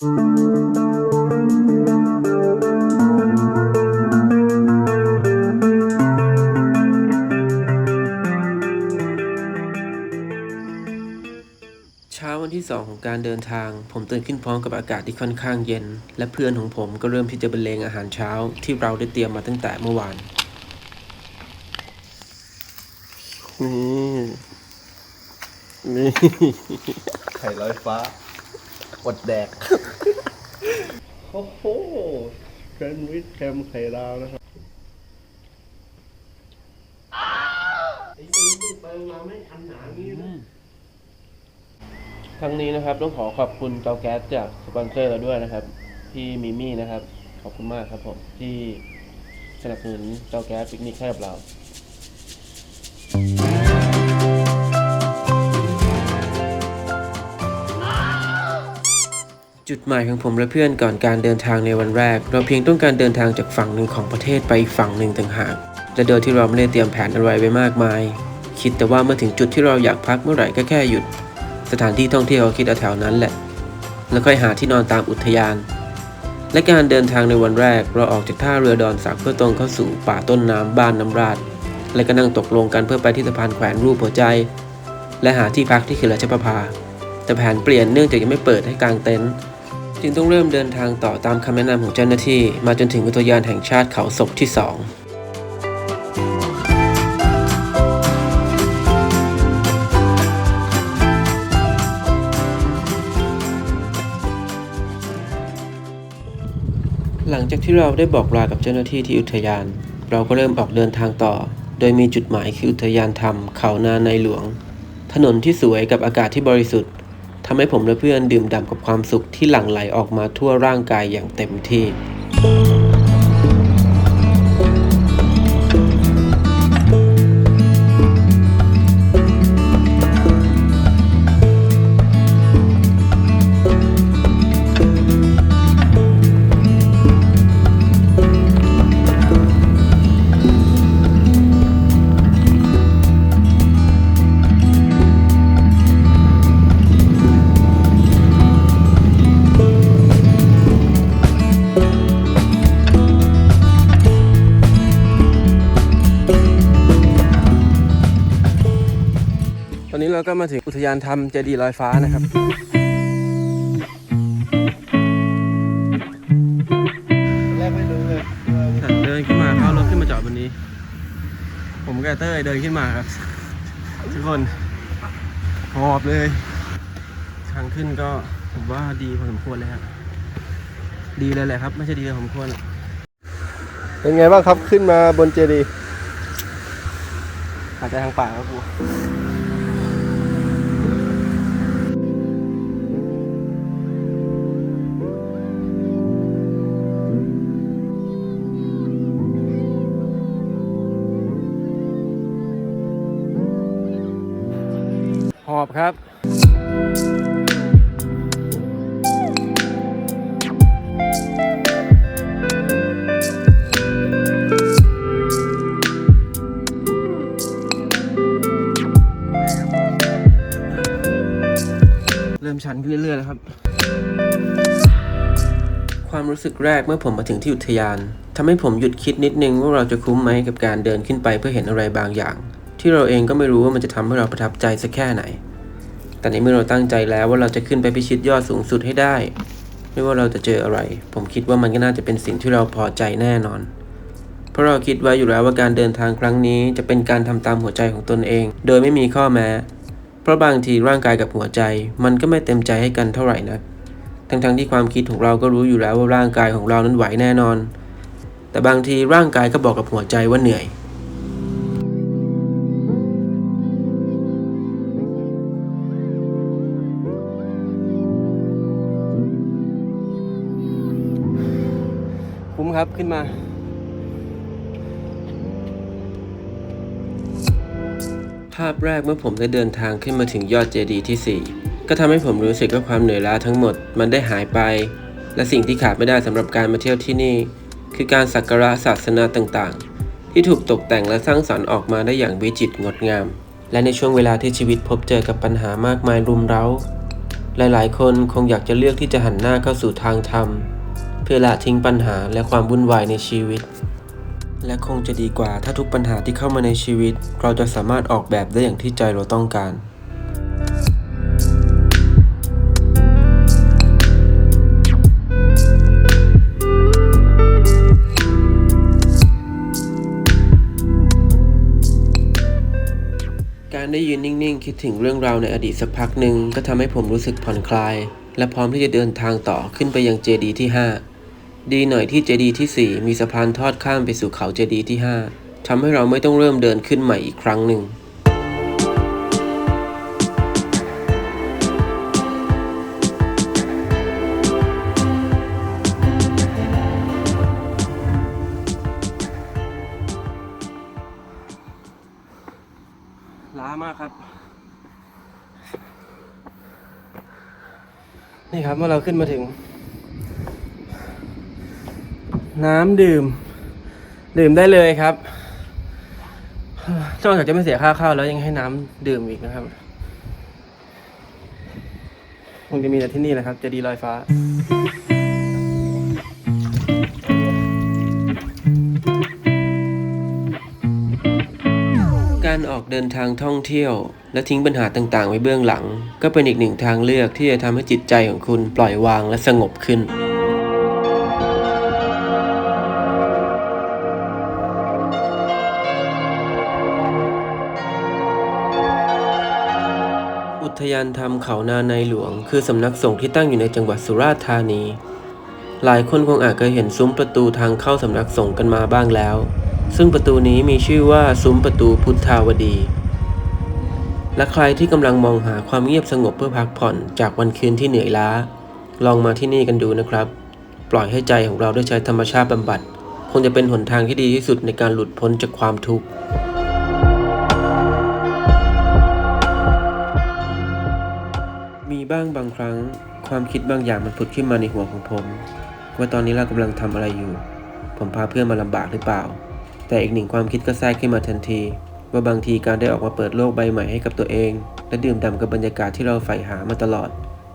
เช้าวันที่สองของการเดินทาง ผมตื่นขึ้นพร้อมกับอากาศที่ค่อนข้างเย็น และเพื่อนของผมก็เริ่มที่จะบรรเลงอาหารเช้าที่เราได้เตรียมมาตั้งแต่เมื่อวานนี่นี่ไข่ลอยฟ้า อดแดก โอ้โหแซนด์วิชแคมไข่ดาวนะครับไอ้มึงเติมมาไม่ทันหนางี้นะ ทั้งนี้นะครับต้องขอขอบคุณเตาแก๊สจากสปอนเซอร์เราด้วยนะครับ พี่มิมี่นะครับ ขอบคุณมากครับผมที่สนับสนุนเตาแก๊สปิกนิกให้กับเรา จุดหมายของผมและเพื่อนก่อนการเดินทางในวันแรก เราเพียงต้องการเดินทางจากฝั่งหนึ่งของประเทศไปอีกฝั่งหนึ่งต่างหากและโดยที่เราไม่ได้เตรียมแผนอะไรไว้มากมาย คิดแต่ว่าเมื่อถึงจุดที่เราอยากพักเมื่อไหร่ก็แค่หยุด สถานที่ท่องเที่ยวคิดเอาแถวนั้นแหละ แล้วค่อยหาที่นอนตามอุทยาน และการเดินทางในวันแรก เราออกจากท่าเรือดอนสักเพื่อตรงเข้าสู่ป่าต้นน้ำบ้านน้ำราดและก็นั่งตกลงกันเพื่อไปที่สะพานแขวนรูปหัวใจ และหาที่พักที่เขื่อนราชประภาแต่แผนเปลี่ยนเนื่องจากยังไม่เปิดให้กางเต็นท์ จึงต้องเริ่มเดินทางต่อตามคำแนะนำของเจ้าหน้าที่ มาจนถึงอุทยานแห่งชาติเขาศกที่สองหลังจากที่เราได้บอกลากับเจ้าหน้าที่ที่อุทยาน เราก็เริ่มออกเดินทางต่อ โดยมีจุดหมายคืออุทยานธรรม เขานาในหลวง ถนนที่สวยกับอากาศที่บริสุทธิ์ ทำให้ผมและเพื่อนดื่มด่ำกับความสุขที่หลั่งไหลออกมาทั่วร่างกายอย่างเต็มที่ ก็มาถึงอุทยานธรรมเจดีย์ลอยฟ้านะครับ แรกไม่รู้เลยเดินขึ้นมาเข้ารถขึ้นมาจอดบนนี้ ผมกับเต้ยเดินขึ้นมาครับ ทุกคนหอบเลย ทางขึ้นก็ผมว่าดีพอสมควรเลยครับดีเลยแหละครับ ไม่ใช่ดีเลยผมควรหรอกเป็นไงบ้างครับขึ้นมาบนเจดีย์อาจจะทางป่าครับกู อบครับเริ่มชันขึ้นเรื่อยๆแล้วครับ ความรู้สึกแรกเมื่อผมมาถึงที่อุทยานทำให้ผมหยุดคิดนิดนึงว่าเราจะคุ้มไหมกับการเดินขึ้นไปเพื่อเห็นอะไรบางอย่าง ที่เราเองก็ไม่รู้ว่ามันจะทำให้เราประทับใจสักแค่ไหน แต่ในเมื่อเราตั้งใจแล้วว่าเราจะขึ้นไปพิชิตยอดสูงสุดให้ได้ ไม่ว่าเราจะเจออะไร ผมคิดว่ามันก็น่าจะเป็นสิ่งที่เราพอใจแน่นอน เพราะเราคิดไว้อยู่แล้วว่าการเดินทางครั้งนี้จะเป็นการทำตามหัวใจของตนเอง โดยไม่มีข้อแม้ เพราะบางทีร่างกายกับหัวใจ มันก็ไม่เต็มใจให้กันเท่าไหร่นักทั้งๆที่ความคิดของเราก็รู้อยู่แล้วว่าร่างกายของเรานั้นไหวแน่นอน แต่บางทีร่างกายก็บอกกับหัวใจว่าเหนื่อย ครับขึ้นมา ภาพแรกเมื่อผมได้เดินทางขึ้นมาถึงยอดเจดีย์ที่ 4 ก็ทำให้ผมรู้สึกว่าความเหนื่อยล้าทั้งหมดมันได้หายไป และสิ่งที่ขาดไม่ได้สำหรับการมาเที่ยวที่นี่ คือการสักการะศาสนาต่างๆ ที่ถูกตกแต่งและสร้างสรรค์ออกมาได้อย่างวิจิตรงดงาม และในช่วงเวลาที่ชีวิตพบเจอกับปัญหามากมายรุมเร้า หลายๆ คนคงอยากจะเลือกที่จะหันหน้าเข้าสู่ทางธรรม พื่อละทิ้งปัญหาและความวุ่นวายในชีวิต และคงจะดีกว่าถ้าทุกปัญหาที่เข้ามาในชีวิต เราจะสามารถออกแบบได้อย่างที่ใจเราต้องการการได้ยืนนิ่งๆ คิดถึงเรื่องราวในอดีตสักพักหนึ่งก็ทำให้ผมรู้สึกผ่อนคลาย และพร้อมที่จะเดินทางต่อขึ้นไปยังเจดีที่ 5 ดีหน่อยที่เจดีย์ที่ 4 มีสะพานทอดข้ามไปสู่เขาเจดีย์ที่ 5 ทำให้เราไม่ต้องเริ่มเดินขึ้นใหม่อีกครั้งหนึ่งล้ามากครับ นี่ครับเมื่อเราขึ้นมาถึง น้ำดื่ม ดื่มได้เลยครับนอกจากจะไม่เสียค่าข้าวแล้วยังให้น้ำดื่มอีกนะครับคงจะมีแต่ที่นี่แหละครับ จะดีลอยฟ้าการออกเดินทางท่องเที่ยว และทิ้งปัญหาต่างๆ ไว้เบื้องหลัง ก็เป็นอีกหนึ่งทางเลือกที่จะทำให้จิตใจของคุณปล่อยวางและสงบขึ้น ทยานธรรมเขานาในหลวง คือสำนักสงฆ์ที่ตั้งอยู่ในจังหวัดสุราษฎร์ธานี หลายคนคงอาจเคยเห็นซุ้มประตูทางเข้าสำนักสงฆ์กันมาบ้างแล้ว ซึ่งประตูนี้มีชื่อว่าซุ้มประตูพุทธาวดี และใครที่กำลังมองหาความเงียบสงบเพื่อพักผ่อนจากวันคืนที่เหนื่อยล้า ลองมาที่นี่กันดูนะครับ ปล่อยให้ใจของเราได้ใช้ธรรมชาติบำบัด คงจะเป็นหนทางที่ดีที่สุดในการหลุดพ้นจากความทุกข์ บ้างบางครั้ง ความคิดบางอย่างมันผุดขึ้นมาในหัวของผม ว่าตอนนี้เรากำลังทำอะไรอยู่ ผมพาเพื่อนมาลำบากหรือเปล่า แต่อีกหนึ่งความคิดก็แทรกขึ้นมาทันที ว่าบางทีการได้ออกมาเปิดโลกใบใหม่ให้กับตัวเอง และดื่มด่ำกับบรรยากาศที่เราใฝ่หามาตลอด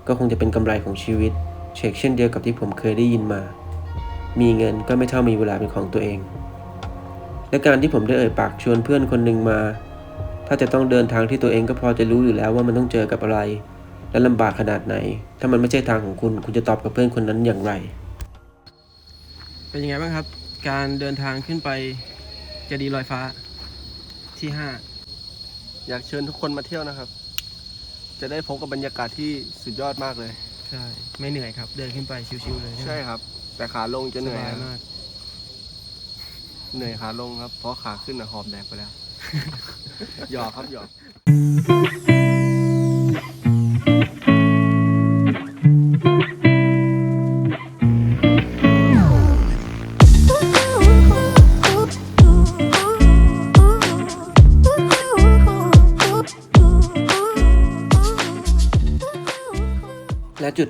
ก็คงจะเป็นกำไรของชีวิตเชกเช่นเดียวกับที่ผมเคยได้ยินมา มีเงินก็ไม่เท่ามีเวลาเป็นของตัวเอง และการที่ผมได้เอ่ยปากชวนเพื่อนคนหนึ่งมา ถ้าจะต้องเดินทางที่ตัวเองก็พอจะรู้อยู่แล้วว่ามันต้องเจอกับอะไร และลำบากขนาดไหน ถ้ามันไม่ใช่ทางของคุณ คุณจะตอบกับเพื่อนคนนั้นอย่างไร เป็นยังไงบ้างครับ การเดินทางขึ้นไปเจดีย์ลอยฟ้าที่ห้าอยากเชิญทุกคนมาเที่ยวนะครับ จะได้พบกับบรรยากาศที่สุดยอดมากเลย ใช่ ไม่เหนื่อยครับ เดินขึ้นไปชิวๆเลยใช่ครับ แต่ขาลงจะเหนื่อยสบายนะมาก เหนื่อยขาลงครับ เพราะขาขึ้นอะหอบแดกไปแล้ว หยอกครับหยอก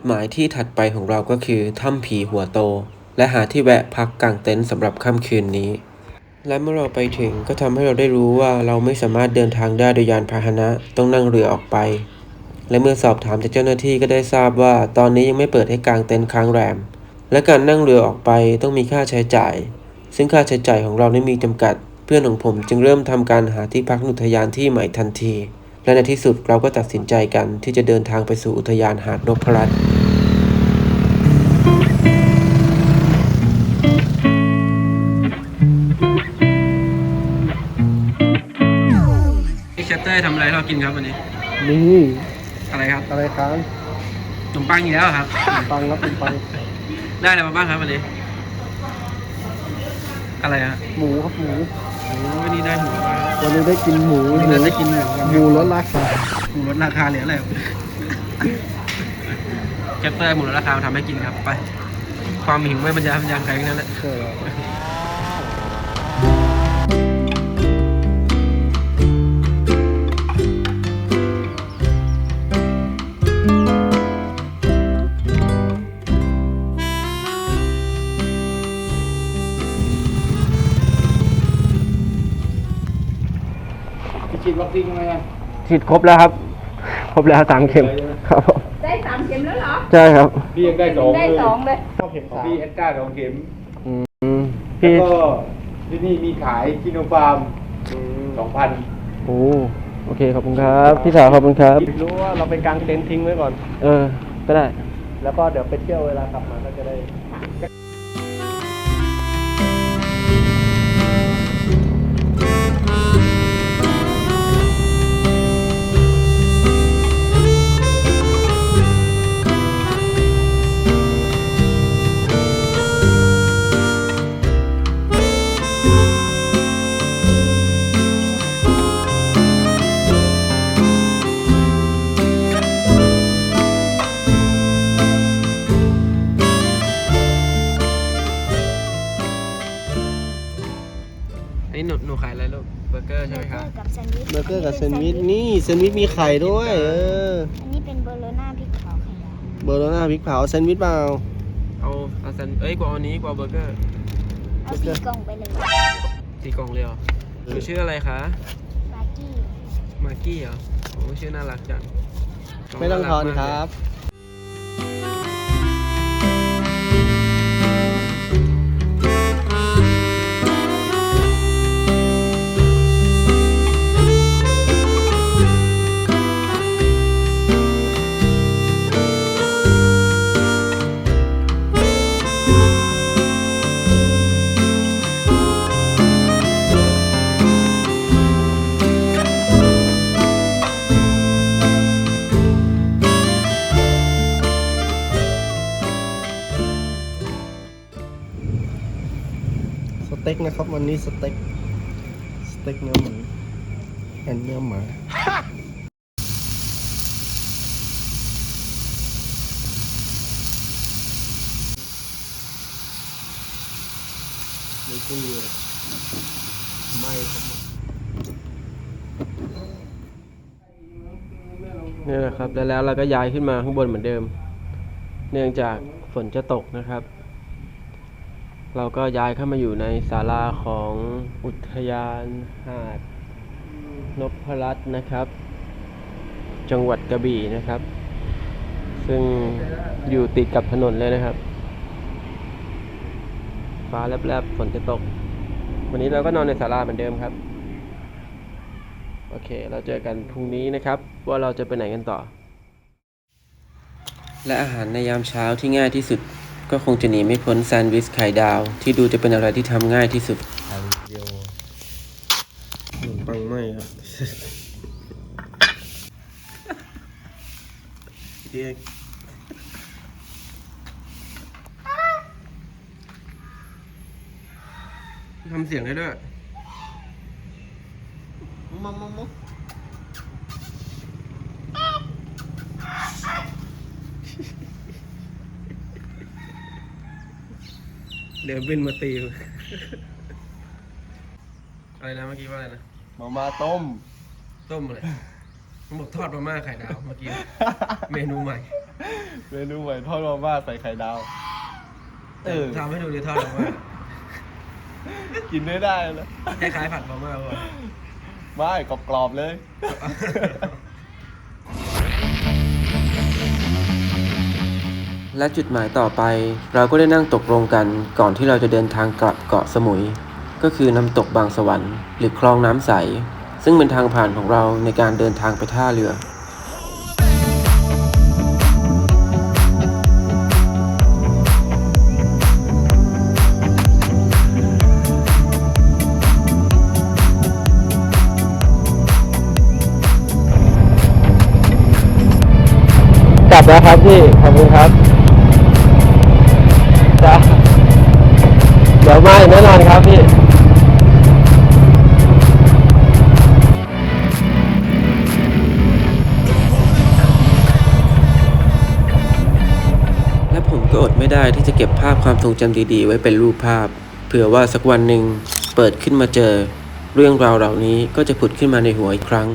หมายที่ถัดไปของเราก็คือถ้ำผีหัวโต และหาที่แวะพักกางเต็นท์สำหรับค่ำคืนนี้ และเมื่อเราไปถึงก็ทำให้เราได้รู้ว่าเราไม่สามารถเดินทางได้โดยยานพาหนะต้องนั่งเรือออกไป และเมื่อสอบถามจากเจ้าหน้าที่ก็ได้ทราบว่า ตอนนี้ยังไม่เปิดให้กางเต็นท์ค้างแรม และการนั่งเรือออกไปต้องมีค่าใช้จ่าย ซึ่งค่าใช้จ่ายของเราไม่มีจำกัด เพื่อนของผมจึงเริ่มทำการหาที่พักนอุทยานที่ใหม่ทันทีและในที่สุดเราก็ตัดสินใจกันที่จะเดินทางไปสู่อุทยานหาดนพรัตน์ พี่เชฟเต้ทำอะไรเรากินครับวันนี้ นี่อะไรครับอะไรครับขนมปังอีกแล้วเหรอครับ ปังครับเป็นปังได้อะไรมาบ้างครับวันนี้ อะไรฮะหมูครับหมูโอ้วันนี้ได้หมูมาวันนี้ได้กินหมูวันนี้ได้กินหมูหมูลดราคาหมูลดราคาเหลืออะไรครับเชฟเต้หมูลดราคามาทำให้กินครับไป ความหิวไม่บรรยายบรรยายใครทั้งนั้นแหละใช่ แล้วฉีดครบแล้วครับ ครบแล้วสามเข็มครับผมได้สามามเข็มแล้วเหรอ ใช่ครับ พี่ยังได้สองได้เลยสองเลยเข้าเข็มของสามพี่แอดก้าสองเข็มอืมแล้วพี่ก็ที่นี่มีขายคิโนฟาร์มสองพันโอ้โอเคขอบคุณครับ พี่สาวขอบคุณครับ รู้ว่าเราไปกางเต็นท์ทิ้งไว้ก่อน เออ ก็ได้ แล้วก็เดี๋ยวไปเที่ยวเวลากลับมาก็จะได้ แซนด์วิชมีไข่ด้วย เออ อันนี้เป็นเบอร์โลน่าพริกเผาไข่ดาวเบอร์โลน่าพริกเผาแซนด์วิชเปล่า เอาเอาแซนเอ้ยกว่าอันนี้กว่าเบอร์เกอร์เอาสี่กล่องไปเลยสี่กล่องเลยเหรอหนูชื่ออะไรคะบากี้ มากกี้เหรอโอ้ชื่อน่ารักจังไม่ต้องทอนารักคมากเลยรับ นะครับวันนี้สเต็กสเต็กเนื้อหมูแอนเนื้อหมาไม่กุ้งเลยไม่ครับนี่แหละครับแล้วแล้วเราก็ย้ายขึ้นมาข้างบนเหมือนเดิม เนื่องจากฝนจะตกนะครับ เราก็ย้ายเข้ามาอยู่ในศาลาของอุทยานหาดนพรัตน์นะครับ จังหวัดกระบี่นะครับ ซึ่งอยู่ติดกับถนนเลยนะครับ ฟ้าแลบๆฝนจะตก วันนี้เราก็นอนในศาลาเหมือนเดิมครับ โอเค เราเจอกันพรุ่งนี้นะครับ ว่าเราจะไปไหนกันต่อ และอาหารในยามเช้าที่ง่ายที่สุด ก็คงจะหนีไม่พ้นแซนด์วิชไข่ดาว ที่ดูจะเป็นอะไรที่ทำง่ายที่สุดไข่เดียวขนมปังไหมครับเด็กทำเสียงได้ด้วยมามาม เดี๋ยวบินมาตีอะไรนะเมื่อกี้ว่าอะไรนะ มามาต้ม ต้มอะไรผมบอกทอดมาม่าไข่ดาวเมื่อกี้ เมนูใหม่ เมนูใหม่ทอดมาม่าใส่ไข่ดาว เออทำให้ดูดิทอดมาม่ากินได้ได้แล้วคล้ายๆผัดมาม่าป่ะไม่กรอบๆเลย และจุดหมายต่อไป เราก็ได้นั่งตกลงกันก่อนที่เราจะเดินทางกลับเกาะสมุย ก็คือน้ำตกบางสวรรค์หรือคลองน้ำใส ซึ่งเป็นทางผ่านของเราในการเดินทางไปท่าเรือกลับแล้วครับพี่ ขอบคุณครับ ความทรงจำดีๆ ไว้เป็นรูปภาพ เผื่อว่าสักวันหนึ่งเปิดขึ้นมาเจอ เรื่องราวเหล่านี้ก็จะผุดขึ้นมาในหัวอีกครั้ง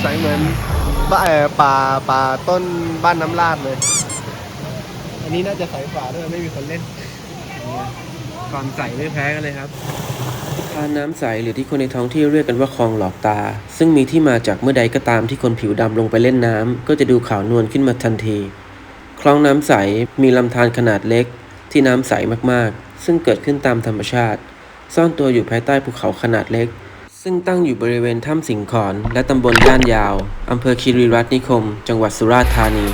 ใสเหมือนบ้าเอ่อป่าป่าต้นบ้านน้ำลาดเลย อันนี้น่าจะใสกว่าด้วยไม่มีคนเล่นความใสไม่แพ้กันเลยครับทานน้ำใสหรือที่คนในท้องที่เรียกกันว่าคลองหลอกตา ซึ่งมีที่มาจากเมื่อใดก็ตามที่คนผิวดำลงไปเล่นน้ำก็จะดูขาวนวลขึ้นมาทันที คลองน้ำใสมีลำธารขนาดเล็ก ที่น้ำใสมากๆ ซึ่งเกิดขึ้นตามธรรมชาติ ซ่อนตัวอยู่ภายใต้ภูเขาขนาดเล็ก ซึ่งตั้งอยู่บริเวณถ้ำสิงขอน และตำบลย่านยาว อำเภอคีรีรัตน์นิคม จังหวัดสุราษฎร์ธานี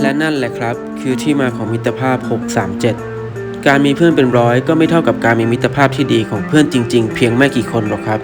และนั่นแหละครับ คือที่มาของมิตรภาพ 637 การมีเพื่อนเป็นร้อยก็ไม่เท่ากับการมีมิตรภาพที่ดีของเพื่อนจริง ๆ เพียงไม่กี่คนหรอกครับ